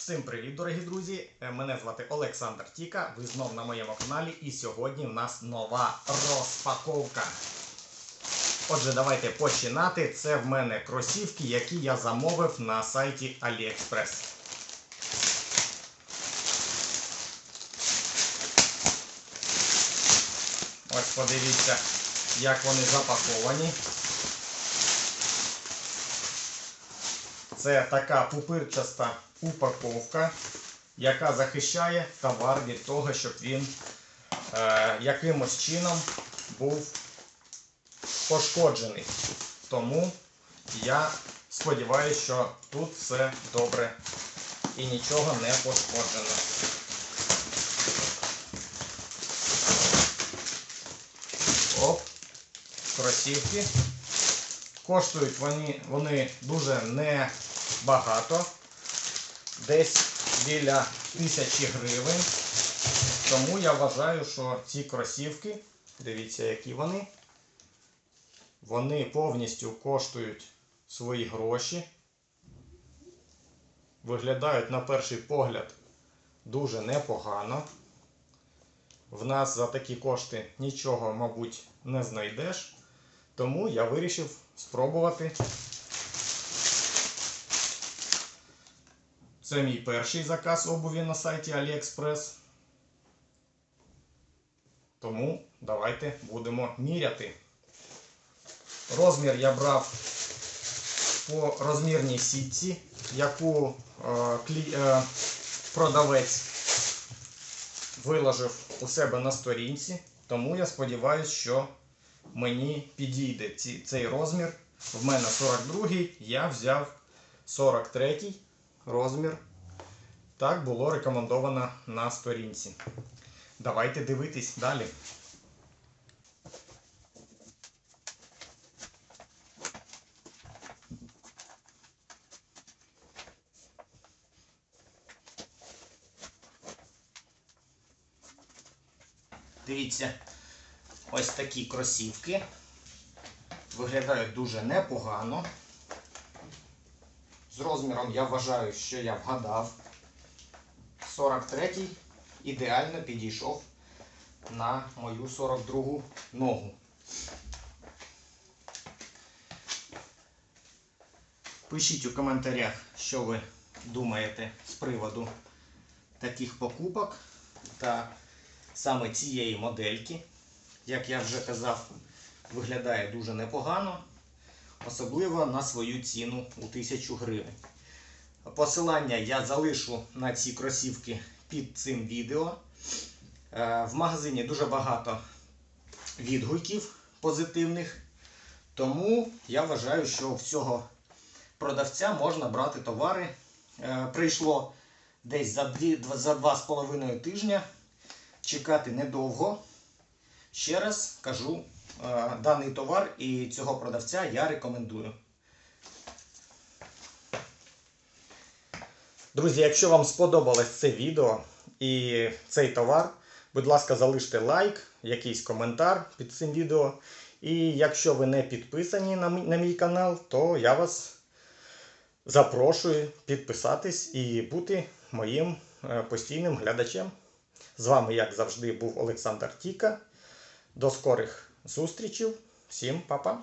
Всім привіт, дорогі друзі! Е, Мене звати Олександр Тіка. Ви знов на моєму каналі, і сьогодні в нас нова розпаковка. Отже, давайте починати. Це в мене кросівки, які я замовив на сайті AliExpress. Ось подивіться, як вони запаковані. Це така пупирчаста упаковка, яка захищає товар від того, щоб він е, якимось чином був пошкоджений. Тому я сподіваюся, що тут все добре і нічого не пошкоджено. Оп, кросівки. Коштують вони, вони дуже небагато, десь біля тисячі гривень. Тому я вважаю, що ці кросівки, дивіться, які вони, вони повністю коштують свої гроші. Виглядають на перший погляд дуже непогано. В нас за такі кошти нічого, мабуть, не знайдеш. Тому я вирішив спробувати. Це мій перший заказ обуві на сайті AliExpress. Тому давайте будемо міряти. Розмір я брав по розмірній сітці, яку е, е, продавець виложив у себе на сторінці. Тому я сподіваюся, що мені підійде цей розмір. В мене 42-й, я взяв 43-й розмір. Так було рекомендовано на сторінці. Давайте дивитись далі. Дивіться, ось такі кросівки. Виглядають дуже непогано. З розміром я вважаю, що я вгадав. 43-й ідеально підійшов на мою 42 ногу. Пишіть у коментарях, що ви думаєте з приводу таких покупок та саме цієї модельки. Як я вже казав, виглядає дуже непогано, особливо на свою ціну у 1000 гривень. Посилання я залишу на ці кросівки під цим відео. Е, В магазині дуже багато відгуків позитивних, тому я вважаю, що в цього продавця можна брати товари. Е, Прийшло десь за 2,5 тижня. Чекати недовго. Ще раз кажу, е, даний товар і цього продавця я рекомендую. Друзі, якщо вам сподобалось це відео і цей товар, будь ласка, залиште лайк, якийсь коментар під цим відео. І якщо ви не підписані на мій, на мій канал, то я вас запрошую підписатись і бути моїм е, постійним глядачем. З вами, як завжди, був Олександр Тіка. До скорих зустрічей. Всім па-па!